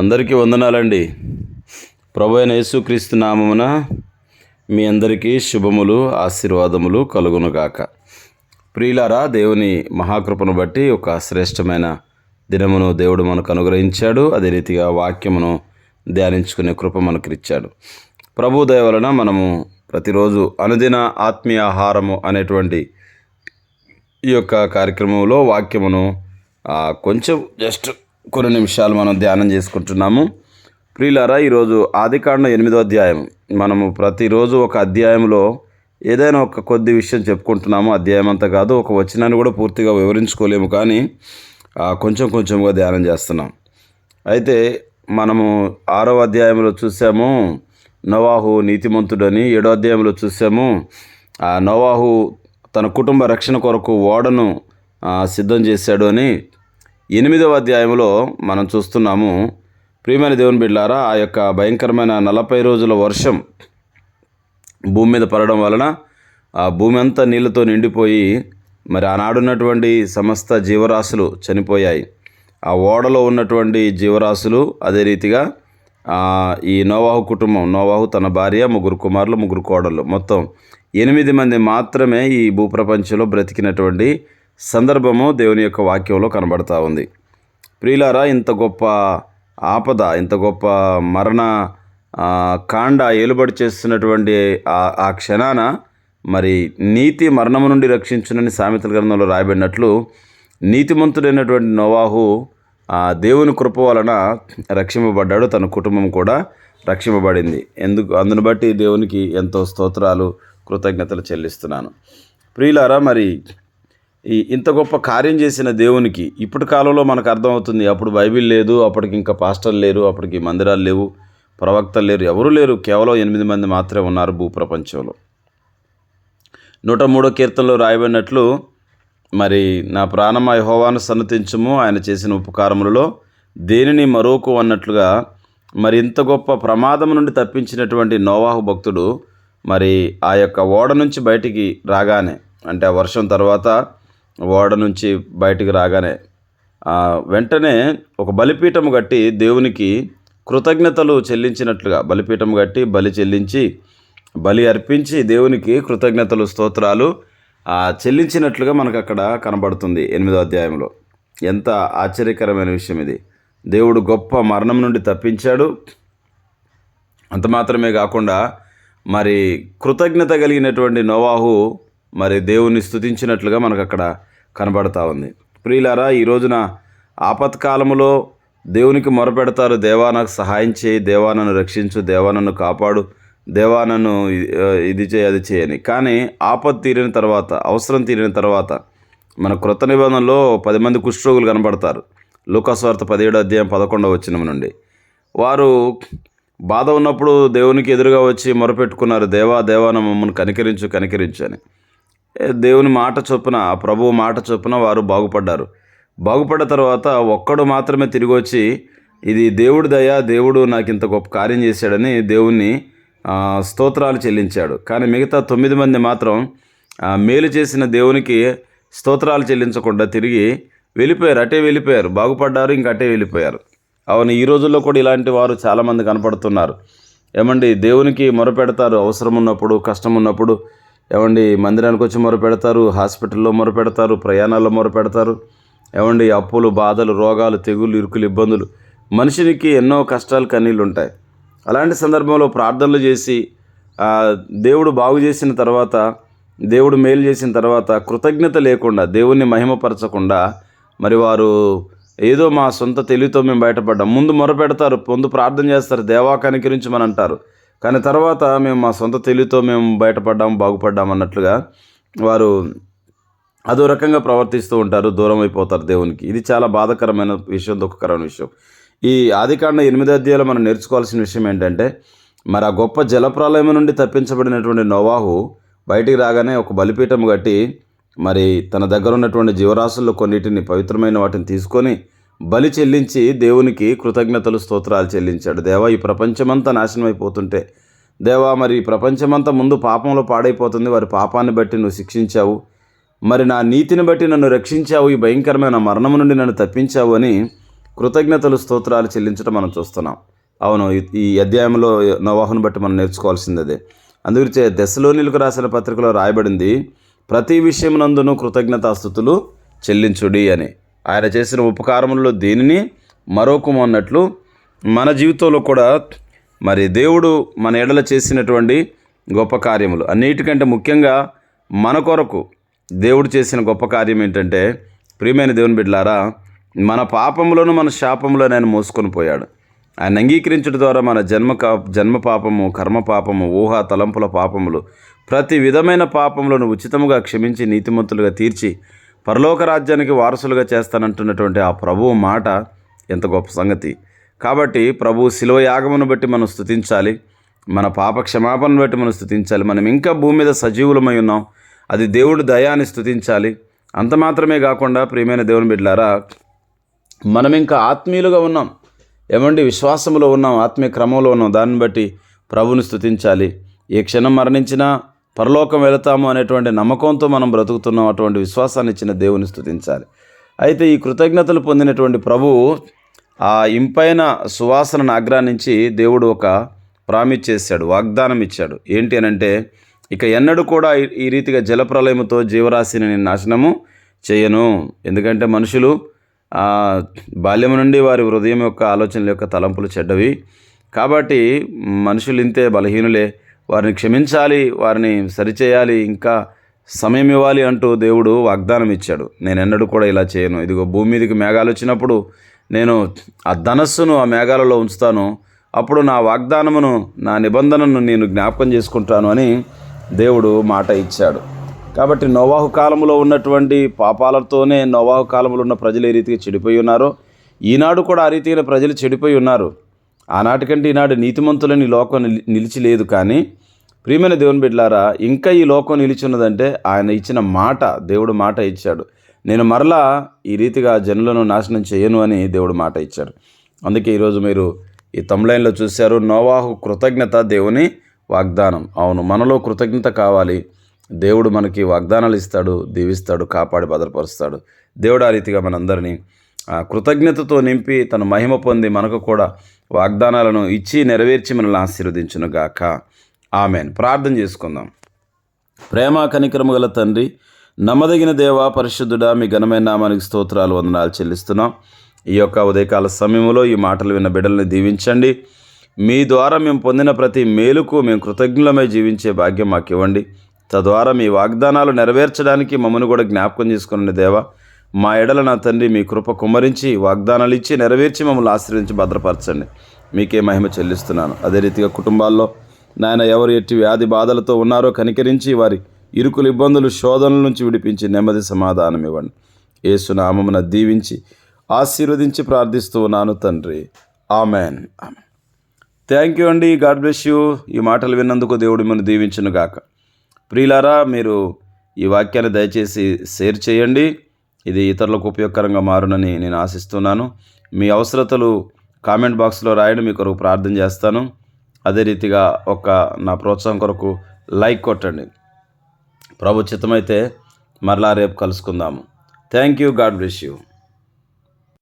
అందరికీ వందనాలండి. ప్రభు అయిన యేసుక్రీస్తు నామమున మీ అందరికీ శుభములు ఆశీర్వాదములు కలుగునుగాక. ప్రియులారా దేవుని మహాకృపను బట్టి ఒక శ్రేష్టమైన దినమును దేవుడు మనకు అనుగ్రహించాడు. అదే రీతిగా వాక్యమును ధ్యానించుకునే కృప మనకు ఇచ్చాడు ప్రభు దయ వలన మనము ప్రతిరోజు అనుదిన ఆత్మీయ ఆహారము అనేటువంటి ఈ యొక్క కార్యక్రమంలో వాక్యమును కొంచెం జస్ట్ కొన్ని నిమిషాలు మనం ధ్యానం చేసుకుంటున్నాము. ప్రియులారా ఈరోజు ఆదికాండం ఎనిమిదో అధ్యాయం. మనము ప్రతిరోజు ఒక అధ్యాయంలో ఏదైనా ఒక కొద్ది విషయం చెప్పుకుంటున్నాము. అధ్యాయం అంతా కాదు ఒక వచనాన్ని కూడా పూర్తిగా వివరించుకోలేము కానీ కొంచెం కొంచెంగా ధ్యానం చేస్తున్నాం. అయితే మనము ఆరో అధ్యాయంలో చూసాము నవాహు నీతిమంతుడని. ఏడో అధ్యాయంలో చూసాము నవాహు తన కుటుంబ రక్షణ కొరకు ఓడను సిద్ధం చేశాడు అని. ఎనిమిదవ అధ్యాయంలో మనం చూస్తున్నాము ప్రియమైన దేవుని బిడ్డారా ఆ యొక్క భయంకరమైన నలభై రోజుల వర్షం భూమి మీద పడడం వలన ఆ భూమి అంతా నీళ్ళతో నిండిపోయి మరి ఆనాడున్నటువంటి సమస్త జీవరాశులు చనిపోయాయి. ఆ ఓడలో ఉన్నటువంటి జీవరాశులు అదే రీతిగా ఈ నోవాహు కుటుంబం నోవాహు తన భార్య ముగ్గురు కుమారులు ముగ్గురు కోడళ్ళు. మొత్తం ఎనిమిది మంది మాత్రమే ఈ భూప్రపంచంలో బ్రతికినటువంటి సందర్భము దేవుని యొక్క వాక్యంలో కనబడతా ఉంది. ప్రియులారా ఇంత గొప్ప ఆపద ఇంత గొప్ప మరణ కాండ ఏలుబడి చేస్తున్నటువంటి ఆ- ఆ క్షణాన మరి నీతి మరణము నుండి రక్షించునని సామెతల గ్రంథంలో రాయబడినట్లు నీతిమంతుడైనటువంటి నోవాహు ఆ దేవుని కృప వలన రక్షింపబడ్డాడు. తన కుటుంబం కూడా రక్షింపబడింది. ఎందుకు? అందును బట్టి దేవునికి ఎంతో స్తోత్రాలు కృతజ్ఞతలు చెల్లిస్తున్నాను. ప్రియులారా మరి ఈ ఇంత గొప్ప కార్యం చేసిన దేవునికి ఇప్పటి కాలంలో మనకు అర్థమవుతుంది అప్పుడు బైబిల్ లేదు అప్పటికి ఇంకా పాస్టర్లు లేరు అప్పటికి మందిరాలు లేవు ప్రవక్తలు లేరు ఎవరు లేరు కేవలం ఎనిమిది మంది మాత్రమే ఉన్నారు భూప్రపంచంలో. నూట మూడో కీర్తనలో రాయబడినట్లు మరి నా ప్రాణమా యహోవాను సన్నతించము ఆయన చేసిన ఉపకారములలో దేనిని మరోకు అన్నట్లుగా మరి ఇంత గొప్ప ప్రమాదం నుండి తప్పించినటువంటి నోవాహు భక్తుడు మరి ఆ యొక్క ఓడ నుంచి బయటికి రాగానే అంటే ఆ వర్షం తర్వాత ఓడ నుంచి బయటికి రాగానే వెంటనే ఒక బలిపీఠం కట్టి దేవునికి కృతజ్ఞతలు చెల్లించినట్లుగా బలిపీఠం కట్టి బలి చెల్లించి బలి అర్పించి దేవునికి కృతజ్ఞతలు స్తోత్రాలు చెల్లించినట్లుగా మనకు అక్కడ కనబడుతుంది ఎనిమిదో అధ్యాయంలో. ఎంత ఆశ్చర్యకరమైన విషయం ఇది. దేవుడు గొప్ప మరణం నుండి తప్పించాడు. అంత మాత్రమే కాకుండా మరి కృతజ్ఞత కలిగినటువంటి నోవాహు మరి దేవుని స్థుతించినట్లుగా మనకు అక్కడ కనబడతా ఉంది. ప్రియులారా ఈ రోజున ఆపత్కాలములో దేవునికి మొరపెడతారు. దేవా నాకు సహాయం చేయి. దేవా నన్ను రక్షించు. దేవా నన్ను కాపాడు. దేవా నన్ను ఇది చేయి అది చేయని. కానీ ఆపత్ తీరిన తర్వాత అవసరం తీరిన తర్వాత మన క్రొత్త నిబంధనలో పది మంది కుష్ఠరోగులు కనబడతారు. లోకస్వార్థ పదిహేడు అధ్యాయం పదకొండవ వచ్చిన నుండి. వారు బాధ ఉన్నప్పుడు దేవునికి ఎదురుగా వచ్చి మొరపెట్టుకున్నారు. దేవా దేవా మమ్మల్ని కనికరించు కనికరించు అని. దేవుని మాట చొప్పున ప్రభువు మాట చొప్పున వారు బాగుపడ్డారు. బాగుపడ్డ తర్వాత ఒక్కడు మాత్రమే తిరిగి వచ్చి ఇది దేవుడి దయ దేవుడు నాకు ఇంత గొప్ప కార్యం చేశాడని దేవుణ్ణి స్తోత్రాలు చెల్లించాడు. కానీ మిగతా తొమ్మిది మంది మాత్రం మేలు చేసిన దేవునికి స్తోత్రాలు చెల్లించకుండా తిరిగి వెళ్ళిపోయారు. అటే వెళ్ళిపోయారు. బాగుపడ్డారు ఇంక అటే వెళ్ళిపోయారు. అవును ఈ రోజుల్లో కూడా ఇలాంటి వారు చాలామంది కనపడుతున్నారు. ఏమండి దేవునికి మొరపెడతారు అవసరం ఉన్నప్పుడు కష్టం ఉన్నప్పుడు ఏమండి మందిరానికి వచ్చి మొరపెడతారు హాస్పిటల్లో మొరపెడతారు ప్రయాణాల్లో మొరపెడతారు ఏమండి అప్పులు బాధలు రోగాలు తెగులు ఇరుకులు ఇబ్బందులు. మనిషినికి ఎన్నో కష్టాలు కన్నీళ్ళు ఉంటాయి. అలాంటి సందర్భంలో ప్రార్థనలు చేసి దేవుడు బాగు చేసిన తర్వాత దేవుడు మేలు చేసిన తర్వాత కృతజ్ఞత లేకుండా దేవుణ్ణి మహిమపరచకుండా మరి వారు ఏదో మా సొంత తెలివితో మేము బయటపడ్డాం. ముందు మొరపెడతారు ముందు ప్రార్థన చేస్తారు దేవా కనికరించమని అంటారు కానీ తర్వాత మేము మా సొంత తెలివితో మేము బయటపడ్డాం బాగుపడ్డాం అన్నట్లుగా వారు అదో రకంగా ప్రవర్తిస్తూ ఉంటారు దూరం అయిపోతారు దేవునికి. ఇది చాలా బాధాకరమైన విషయం దుఃఖకరమైన విషయం. ఈ ఆదికాండ ఎనిమిది అధ్యాయులు మనం నేర్చుకోవాల్సిన విషయం ఏంటంటే మరి ఆ గొప్ప జలప్రలయం నుండి తప్పించబడినటువంటి నోవాహు బయటికి రాగానే ఒక బలిపీఠం కట్టి మరి తన దగ్గర ఉన్నటువంటి జీవరాశుల్లో కొన్నిటిని పవిత్రమైన వాటిని తీసుకొని బలి చెల్లించి దేవునికి కృతజ్ఞతలు స్తోత్రాలు చెల్లించాడు. దేవా ఈ ప్రపంచమంతా నాశనం అయిపోతుంటే దేవా మరి ఈ ప్రపంచమంతా ముందు పాపంలో పాడైపోతుంది. వారి పాపాన్ని బట్టి నువ్వు శిక్షించావు. మరి నా నీతిని బట్టి నన్ను రక్షించావు. ఈ భయంకరమైన మరణం నుండి నన్ను తప్పించావు అని కృతజ్ఞతలు స్తోత్రాలు చెల్లించడం మనం చూస్తున్నాం. అవును ఈ- ఈ అధ్యాయంలో నవాహును బట్టి మనం నేర్చుకోవాల్సింది అదే. అందుగురించే దశలోనిలకు రాసిన పత్రికలో రాయబడింది ప్రతి విషయమునందును కృతజ్ఞతాస్థుతులు చెల్లించుడి అని. ఆయన చేసిన ఉపకారములలో దేనిని? మరొకము అన్నట్లు మన జీవితంలో కూడా మరి దేవుడు మన ఎడల చేసినటువంటి గొప్ప కార్యములు. అన్నిటికంటే ముఖ్యంగా మన కొరకు దేవుడు చేసిన గొప్ప కార్యం ఏంటంటే ప్రియమైన దేవుని బిడ్డలారా మన పాపములను మన శాపములను ఆయన మోసుకొని పోయాడు. ఆయన అంగీకరించడం ద్వారా మన జన్మ కా- జన్మ పాపము కర్మ పాపము ఊహ తలంపుల పాపములు ప్రతి విధమైన పాపములను ఉచితముగా క్షమించి నీతిమంతులుగా తీర్చి పరలోక రాజ్యానికి వారసులుగా చేస్తానంటున్నటువంటి ఆ ప్రభువు మాట ఎంత గొప్ప సంగతి. కాబట్టి ప్రభు శిలువ యాగమును బట్టి మనం స్థుతించాలి మన పాప క్షమాపణను బట్టి మనం స్థుతించాలి మనం ఇంకా భూమి మీద సజీవులమై ఉన్నాం. అది దేవుడు దయాన్ని స్థుతించాలి అంత మాత్రమే కాకుండా ప్రియమైన దేవుని బిడ్డలారా మనం ఇంకా ఆత్మీయులుగా ఉన్నాం. ఏమండి? విశ్వాసంలో ఉన్నాం. ఆత్మీయ క్రమంలో ఉన్నాం. దాన్ని బట్టి ప్రభుని స్థుతించాలి ఏ క్షణం మరణించినా పరలోకం వెళతాము అనేటువంటి నమ్మకంతో మనం బ్రతుకుతున్నాం అటువంటి విశ్వాసాన్ని ఇచ్చిన దేవుని స్థుతించాలి అయితే ఈ కృతజ్ఞతలు పొందినటువంటి ప్రభువు ఆ ఇంపైన సువాసనను ఆగ్రానించి దేవుడు ఒక ప్రామిస్ చేశాడు వాగ్దానం ఇచ్చాడు. ఏంటి అని అంటే ఇక ఎన్నడూ కూడా ఈ- రీతిగా జలప్రలయముతో జీవరాశిని నేను నాశనము చేయను. ఎందుకంటే మనుషులు ఆ, నుండి వారి హృదయం యొక్క ఆలోచనల యొక్క తలంపులు చెడ్డవి. కాబట్టి మనుషులు ఇంతే బలహీనులే. వారిని క్షమించాలి వారిని సరిచేయాలి ఇంకా సమయం ఇవ్వాలి అంటూ దేవుడు వాగ్దానం ఇచ్చాడు. నేను ఎన్నడూ కూడా ఇలా చేయను. ఇదిగో భూమి మీదకి మేఘాలు వచ్చినప్పుడు నేను ఆ ధనస్సును ఆ మేఘాలలో ఉంచుతాను. అప్పుడు నా వాగ్దానమును నా నిబంధనను నేను జ్ఞాపకం చేసుకుంటాను అని దేవుడు మాట ఇచ్చాడు. కాబట్టి నోవాహు కాలంలో ఉన్నటువంటి పాపాలతోనే నోవాహు కాలంలో ఉన్న ప్రజలు ఏ రీతిగా చెడిపోయి ఉన్నారో ఈనాడు కూడా ఆ రీతిగా ప్రజలు చెడిపోయి ఉన్నారు. ఆనాటికంటే ఈనాడు నీతిమంతులని లోకం నిలి- నిలిచి లేదు కానీ ప్రియమైన దేవుని బిడ్డలారా ఇంకా ఈ లోకం నిలిచి ఉన్నదంటే ఆయన ఇచ్చిన మాట దేవుడు మాట ఇచ్చాడు. నేను మరలా ఈ రీతిగా జనులను నాశనం చేయను అని దేవుడు మాట ఇచ్చాడు. అందుకే ఈరోజు మీరు ఈ తమ్లైన్లో చూశారు నోవాహు కృతజ్ఞత దేవుని వాగ్దానం. అవును మనలో కృతజ్ఞత కావాలి. దేవుడు మనకి వాగ్దానాలు ఇస్తాడు దీవిస్తాడు కాపాడి భద్రపరుస్తాడు. దేవుడు ఆ రీతిగా మనందరినీ ఆ, కృతజ్ఞతతో నింపి తన మహిమ పొంది మనకు కూడా వాగ్దానాలను ఇచ్చి నెరవేర్చి మనల్ని ఆశీర్వదించునుగాక. ఆమెన్. ప్రార్థన చేసుకుందాం. ప్రేమ కనికరము గల తండ్రి నమ్మదగిన దేవ పరిశుద్ధుడా మీ ఘనమైన నామానికి స్తోత్రాలు వందనాలు చెల్లిస్తున్నాం. ఈ యొక్క ఉదయకాల సమయంలో ఈ మాటలు విన్న బిడ్డల్ని దీవించండి. మీ ద్వారా మేము పొందిన ప్రతి మేలుకు మేము కృతజ్ఞులమై జీవించే భాగ్యం మాకు ఇవ్వండి. తద్వారా మీ వాగ్దానాలు నెరవేర్చడానికి మమ్మల్ని కూడా జ్ఞాపకం చేసుకున్న దేవా. మా ఎడల నా తండ్రి మీ కృప కుమ్మరించి వాగ్దానాలు ఇచ్చి నెరవేర్చి మమ్మల్ని ఆశ్రయించి భద్రపరచండి. మీకే మహిమ చెల్లిస్తున్నాను. అదే రీతిగా కుటుంబాల్లో నాయన ఎవరు ఎట్టి వ్యాధి బాధలతో ఉన్నారో కనికరించి వారి ఇరుకులు ఇబ్బందులు శోధనల నుంచి విడిపించి నెమ్మది సమాధానం ఇవ్వండి. ఏసునామమున దీవించి ఆశీర్వదించి ప్రార్థిస్తూ ఉన్నాను తండ్రి. ఆమెన్. ఆమెన్. థ్యాంక్ యూ అండి. God bless you. ఈ మాటలు విన్నందుకు దేవుడు మిమ్మల్ని దీవించును గాక. ప్రియులారా మీరు ఈ వాక్యాన్ని దయచేసి షేర్ చేయండి. ఇది ఇతరులకు ఉపయోగకరంగా మారునని నేను ఆశిస్తున్నాను. మీ అవసరతలు కామెంట్ బాక్స్లో రాయడం. మీ కొరకు ప్రార్థన చేస్తాను. అదే రీతిగా ఒక నా ప్రోత్సాహం కొరకు లైక్ కొట్టండి. ప్రభుచితమైతే మరలా రేపు కలుసుకుందాము. Thank you God bless you